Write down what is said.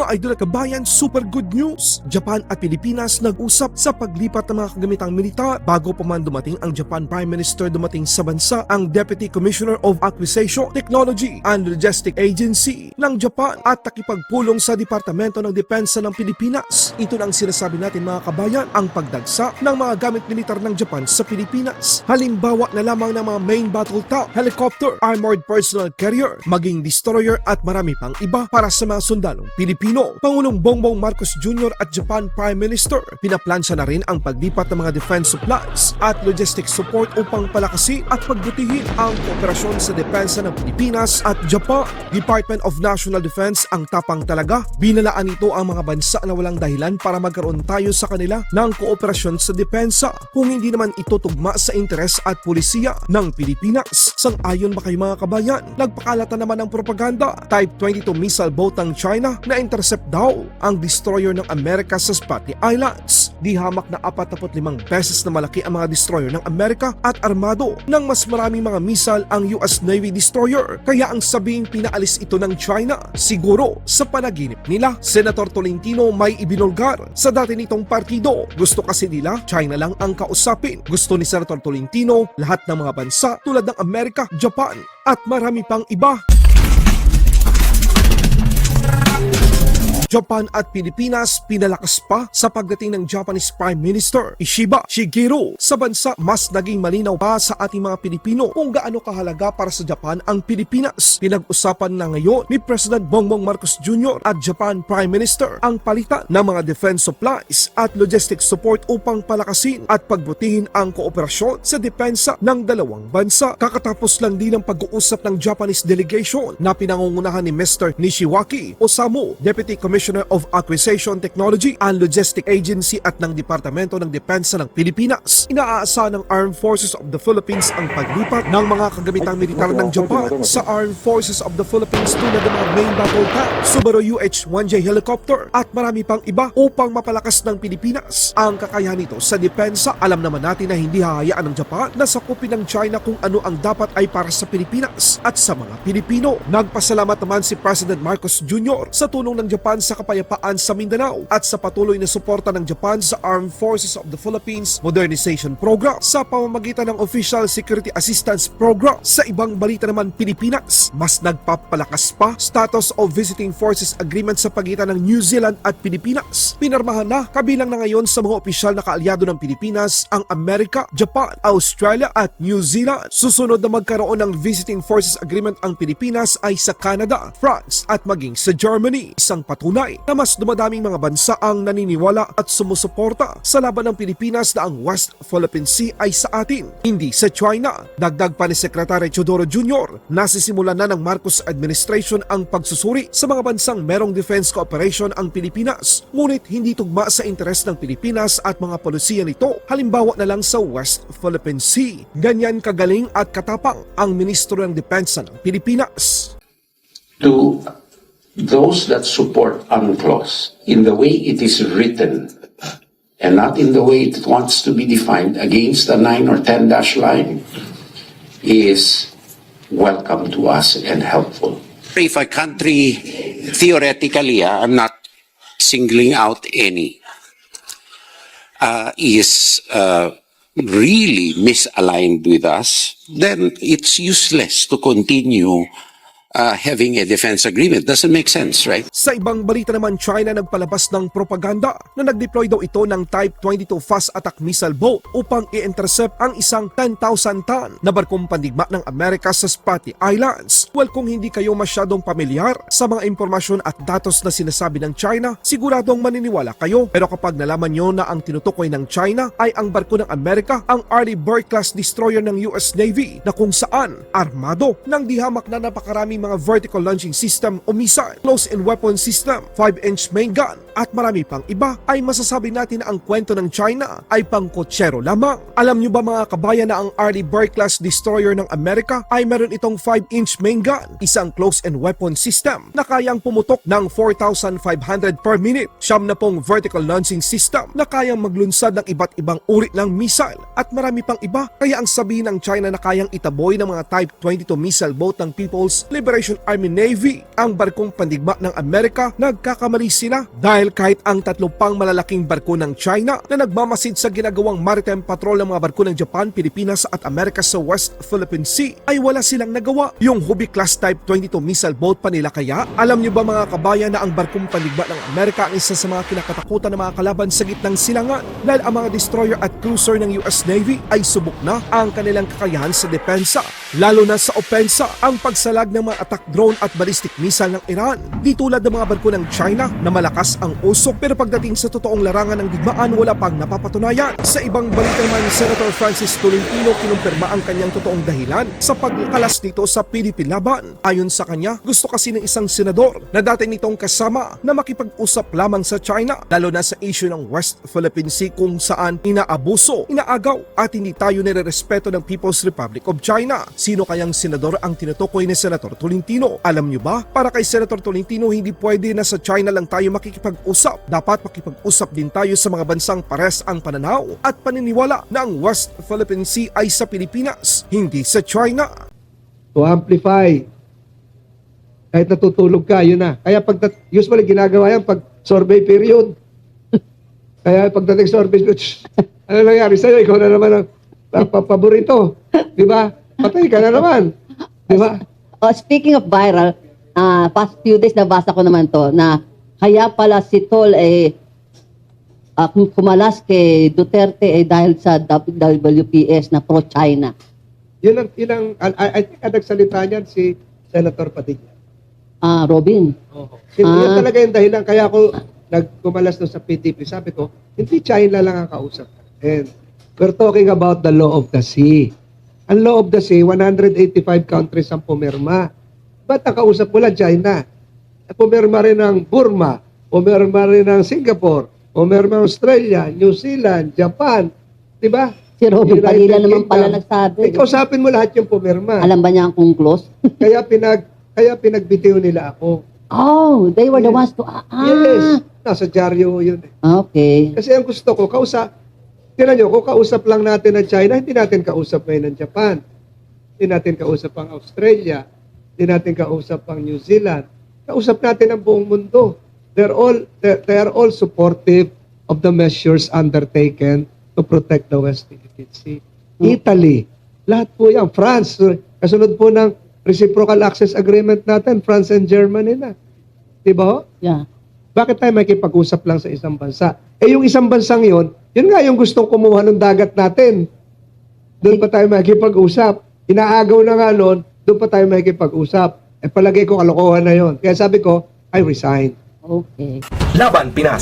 Mga idol at kabayan, super good news! Japan at Pilipinas nag-usap sa paglipat ng mga kagamitang militar. Bago pa man dumating ang Japan Prime Minister dumating sa bansa, ang Deputy Commissioner of Acquisition, Technology and Logistic Agency ng Japan at takipagpulong sa Departamento ng Depensa ng Pilipinas. Ito na ang sinasabi natin mga kabayan, ang pagdagsa ng mga gamit militar ng Japan sa Pilipinas. Halimbawa na lamang ng mga main battle tank, helicopter, armored personnel carrier, maging destroyer at marami pang iba para sa mga sundalong Pilipino. Pangulong Bongbong Marcos Jr. at Japan Prime Minister, pinaplansya na rin ang paglipat ng mga defense supplies at logistics support upang palakasin at pagbutihin ang kooperasyon sa depensa ng Pilipinas at Japan. Department of National Defense ang tapang talaga. Binalaan nito ang mga bansa na walang dahilan para magkaroon tayo sa kanila ng kooperasyon sa depensa kung hindi naman ito tugma sa interes at pulisiya ng Pilipinas. Sang-ayon ba kayo mga kabayan? Nagpakalata naman ng propaganda. Type 22 missile boat ng China na intercept daw ang destroyer ng Amerika sa Spratly Islands. Di hamak na 45 beses na malaki ang mga destroyer ng Amerika at armado ng mas maraming mga missile ang US Navy destroyer. Kaya ang sabing pinaalis ito ng China, siguro sa panaginip nila. Senator Tolentino may ibinulgar sa dati nitong partido. Gusto kasi nila China lang ang kausapin. Gusto ni Senator Tolentino lahat ng mga bansa tulad ng Amerika, Japan at marami pang iba. Japan at Pilipinas pinalakas pa sa pagdating ng Japanese Prime Minister Ishiba Shigeru sa bansa mas naging malinaw pa sa ating mga Pilipino kung gaano kahalaga para sa Japan ang Pilipinas. Pinag-usapan na ngayon ni President Bongbong Marcos Jr. at Japan Prime Minister ang palitan ng mga defense supplies at logistics support upang palakasin at pagbutihin ang kooperasyon sa depensa ng dalawang bansa. Kakatapos lang din ang pag-uusap ng Japanese delegation na pinangungunahan ni Mr. Nishiwaki Osamu, Deputy Commissioner of Acquisition Technology and Logistic Agency at ng Departamento ng Depensa ng Pilipinas. Inaasa ng Armed Forces of the Philippines ang paglipat ng mga kagamitang militar ng Japan sa Armed Forces of the Philippines tulad ng mga main battle tank, Subaru UH-1J helicopter at marami pang iba upang mapalakas ng Pilipinas ang kakayahan nito sa depensa. Alam naman natin na hindi hahayaan ng Japan na sakupin ng China kung ano ang dapat ay para sa Pilipinas at sa mga Pilipino. Nagpasalamat naman si President Marcos Jr. sa tulong ng Japan sa kapayapaan sa Mindanao at sa patuloy na suporta ng Japan sa Armed Forces of the Philippines Modernization Program sa pamamagitan ng Official Security Assistance Program. Sa ibang balita naman Pilipinas, mas nagpapalakas pa status of Visiting Forces Agreement sa pagitan ng New Zealand at Pilipinas. Pinarmahan na kabilang na ngayon sa mga opisyal na kaalyado ng Pilipinas ang Amerika, Japan, Australia at New Zealand. Susunod na magkaroon ng Visiting Forces Agreement ang Pilipinas ay sa Canada, France at maging sa Germany. Isang patunay na mas dumadaming mga bansa ang naniniwala at sumusuporta sa laban ng Pilipinas na ang West Philippine Sea ay sa atin, hindi sa China. Dagdag pa ni Secretary Chodoro Jr. Nasisimulan na ng Marcos administration ang pagsusuri sa mga bansang merong defense cooperation ang Pilipinas. Ngunit hindi tugma sa interes ng Pilipinas at mga polisiya nito. Halimbawa na lang sa West Philippine Sea. Ganyan kagaling at katapang ang Ministro ng Depensa ng Pilipinas. to those that support UNCLOS in the way it is written and not in the way it wants to be defined against a 9 or 10 dash line is welcome to us and helpful. if a country theoretically ah, i'm not singling out any uh, is uh, really misaligned with us then it's useless to continue uh, having a defense agreement doesn't make sense right Sa ibang balita naman, China nagpalabas ng propaganda na nag-deploy daw ito ng Type 22 Fast Attack Missile Boat upang i-intercept ang isang 10,000 ton na barkong pandigma ng Amerika sa Spratly Islands. Well, kung hindi kayo masyadong pamilyar sa mga impormasyon at datos na sinasabi ng China, siguradong maniniwala kayo. Pero kapag nalaman nyo na ang tinutukoy ng China ay ang barko ng Amerika, ang Arleigh Burke-class destroyer ng US Navy na kung saan armado ng dihamak na napakaraming mga vertical launching system o missile, close-in weapon system, 5-inch main gun at marami pang iba ay masasabi natin na ang kwento ng China ay pangkotsero lamang. Alam nyo ba mga kabayan na ang Arleigh Burke-class destroyer ng Amerika ay meron itong 5-inch main gun, isang close-in weapon system na kayang pumutok ng 4,500 per minute, siyam na pong vertical launching system na kayang maglunsad ng iba't ibang uri ng missile at marami pang iba. Kaya ang sabihin ng China na kayang itaboy ng mga Type 22 missile boat ng People's Liberation Operation Army Navy ang barkong pandigma ng Amerika, nagkakamali sila dahil kahit ang tatlo pang malalaking barko ng China na nagmamasid sa ginagawang maritime patrol ng mga barko ng Japan, Pilipinas at Amerika sa West Philippine Sea ay wala silang nagawa. Yung Hubby class type 22 missile boat pa nila kaya? Alam niyo ba mga kabayan na ang barkong pandigma ng Amerika ang isa sa mga kinakatakutan ng mga kalaban sa gitnang silangan dahil ang mga destroyer at cruiser ng US Navy ay subok na ang kanilang kakayahan sa depensa. Lalo na sa opensa, ang pagsalag ng mga attack drone at ballistic missile ng Iran. Di tulad ng mga barko ng China na malakas ang usok pero pagdating sa totoong larangan ng digmaan wala pang napapatunayan. Sa ibang balita naman, Senator Francis Tolentino kinumpirma ang kanyang totoong dahilan sa pagkalas nito sa PDP laban. Ayon sa kanya, gusto kasi ng isang senador na dati nitong kasama na makipag-usap lamang sa China lalo na sa issue ng West Philippine Sea kung saan inaabuso, inaagaw at hindi tayo nirerespeto ng People's Republic of China. Sino kayang senador ang tinutukoy ni Senator Tolentino? Alam niyo ba, para kay Senator Tolentino hindi pwede na sa China lang tayo makikipag-usap. Dapat makipag-usap din tayo sa mga bansang pares ang pananaw at paniniwala na ang West Philippine Sea ay sa Pilipinas, hindi sa China. to amplify. Kahit natutulog ka, yun na. Kaya pag usually ginagawa yan pag survey period. Kaya pagdating survey period, ano nangyari sa'yo? Ikaw na naman ang ang pa- paborito. Di ba? Patay ka na naman. Di ba? Oh, speaking of viral, ah past few days nabasa ko naman to na kaya pala si Tol eh ah, kum- kumalas kay Duterte eh dahil sa WPS na pro-China. Yun ang, yun ang, I, I think ang nagsalita niyan si Senator Padilla. Ah, Robin. Sin, Ah. Yan talaga yung dahilan. Kaya ako nagkumalas doon sa PTP. Sabi ko, hindi China lang ang kausap. And we're talking about the law of the sea. Ang law of the sea, 185 countries ang pumirma. Ba't ang kausap mo lang China? Pumirma rin ng Burma, pumirma rin ng Singapore, pumirma Australia, New Zealand, Japan. Di ba? Si Robin United Padilla naman pala nagsabi. Eh, kausapin mo lahat yung pumirma. Alam ba niya kung close? Kaya pinag kaya pinagbitiw nila ako. oh, they were the ones to... Ah, Yes. Nasa dyaryo yun. eh. okay. Kasi ang gusto ko, kausap, tinan nyo, kung kausap lang natin ng China, hindi natin kausap ngayon ng Japan. Hindi natin kausap ang Australia. Hindi natin kausap ang New Zealand. Kausap natin ang buong mundo. They're all, they're, they are all supportive of the measures undertaken to protect the West Philippine Sea. Italy, lahat po yan. France, kasunod po ng reciprocal access agreement natin, France and Germany na. Di ba? Yeah. Bakit tayo makikipag-usap lang sa isang bansa? Eh yung isang bansang yon, yun nga yung gustong kumuha ng dagat natin. Doon pa tayo makikipag-usap. Inaagaw na nga noon, doon pa tayo makikipag-usap. Eh palagay ko kalokohan na yon. Kaya sabi ko, I resign. Okay. Laban Pinas.